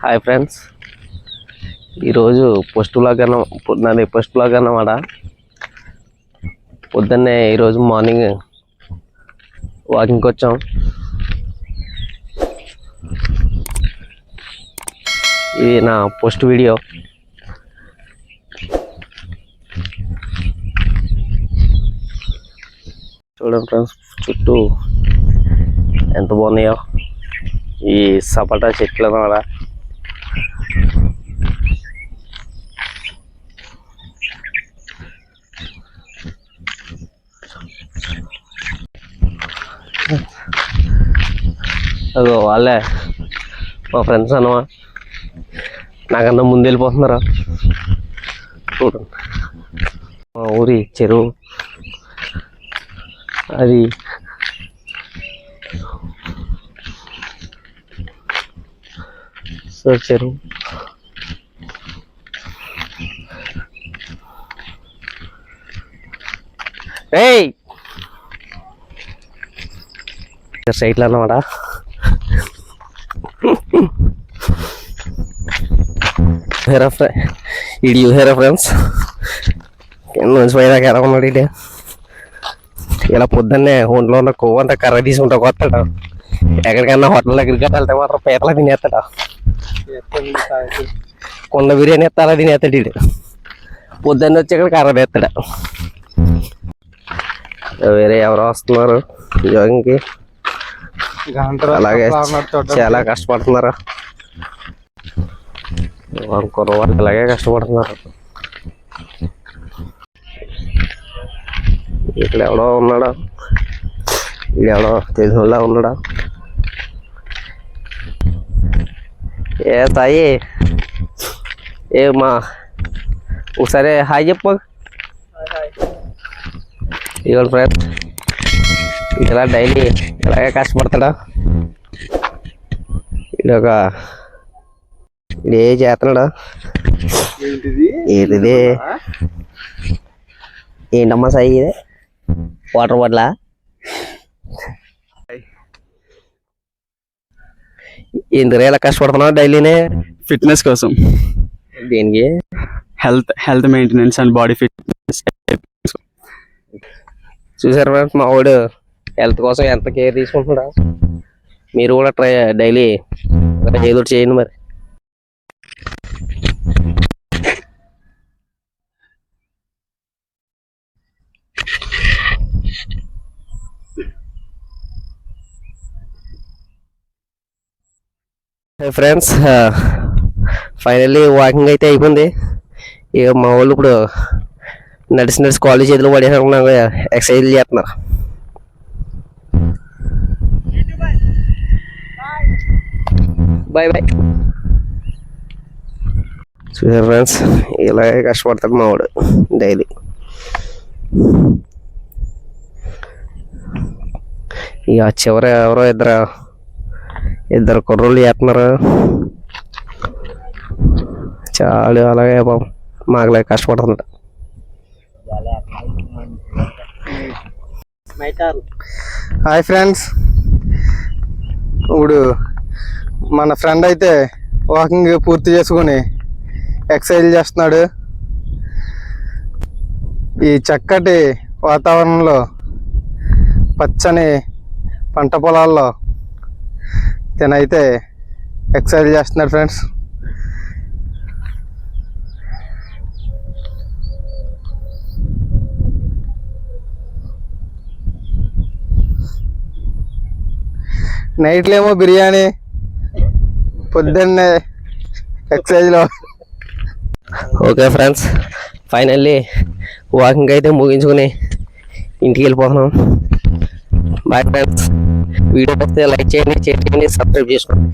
Hi friends. ఈరోజు post blog అన్న నాది పోస్ట్ బ్లాగ్ అన్నమాట పొద్దున్నే ఈరోజు మార్నింగ్ వాకింగ్కి వచ్చాం. ఇది నా పోస్ట్ వీడియో. చూడండి ఫ్రెండ్స్ చుట్టూ ఎంత బాగున్నాయో. ఈ సపోటా చెట్లు అన్నమాట అదో వాళ్ళే. మా ఫ్రెండ్స్ అన్నమా. నాకన్నా ముందు వెళ్ళిపోతున్నారా? చూడండి మా ఊరి చెరువు. అది. సో చెరువు. ఏయ్! సైట్లో అన్నమాట హెరా ఫ్రె ఇడి హెరా ఫ్రెండ్స్ కింద నుంచి ఎలా ఉన్నాడు ఇడే ఇలా పొద్దున్నే ఒంట్లో ఉన్న కొవ్వు అంతా కర్ర తీసుకుంటా కొత్తాడు ఎక్కడికన్నా హోటల్ దగ్గరికి వెళ్తే మాత్రం పీతలా తినేస్తాడు కొండ బిర్యానీ ఎత్తాలా తినేస్తాడు ఇడు పొద్దున్న వచ్చి ఇక్కడ కర్ర తెస్తాడు వేరే ఎవరో వస్తున్నారు. యోగంకి అలాగే చాలా కష్టపడుతున్నారు. కుర్రవాళ్ళు అలాగే కష్టపడుతున్నారు ఇక్కడ ఎవడో ఉన్నాడా ఇక్కడ ఎవడో తెలిసిన ఉన్నాడా ఏ తాయి ఏ మా ఒకసారి హాయ్ చెప్పు ఇవాళ ఫ్రెండ్ ఇలా డైలీ ఇలాగే కష్టపడతాడా ఇది ఒక ఇది ఏ చేస్తున్నాడా ఏంటిది? ఏంటమ్మా సాయి ఇది? వాటర్ బాటిలా? ఎందుకు ఇలా కష్టపడుతున్నావు డైలీనే ఫిట్నెస్ కోసం. దేనికి? Health health maintenance and body fitness చూసారు మా వాడు హెల్త్ కోసం ఎంత కేర్ తీసుకుంటున్నాడా? మీరు కూడా ట్రై డైలీ ఏదో చేయండి మరి. ఫ్రెండ్స్ ఫైనల్లీ వాకింగ్ అయితే అయిపోయింది. ఇక మా వాళ్ళు ఇప్పుడు నడిచి నడిచి కాలేజ్ చేతిలో పడేసాను ఎక్సర్సైజ్ చేస్తున్నారు. బాయ్ బాయ్ చూసారు ఫ్రెండ్స్ ఇలాగే కష్టపడతాడు మా వాడు డైలీ ఇక చివర ఎవరో ఇద్దరు ఇద్దరు కుర్రోళ్ళు చేస్తున్నారు. చాలా అలాగే పాపం. మాకులే కష్టపడుతుంట హాయ్ ఫ్రెండ్స్. ఇప్పుడు మన ఫ్రెండ్ అయితే వాకింగ్ పూర్తి చేసుకొని ఎక్సర్సైజ్ చేస్తున్నాడు. ఈ చక్కటి వాతావరణంలో పచ్చని పంట పొలాల్లో తనైతే ఎక్సర్సైజ్ చేస్తున్నాడు ఫ్రెండ్స్. నైట్లో ఏమో బిర్యానీ పొద్దున్నే ఎక్సర్సైజ్లో ఓకే ఫ్రెండ్స్ ఫైనల్లీ వాకింగ్ అయితే ముగించుకుని ఇంటికి వెళ్ళిపోతున్నాం. బాయ్ ఫ్రెండ్స్ వీడియో వస్తే లైక్ చేయండి షేర్ చేయండి సబ్స్క్రైబ్ చేసుకోండి.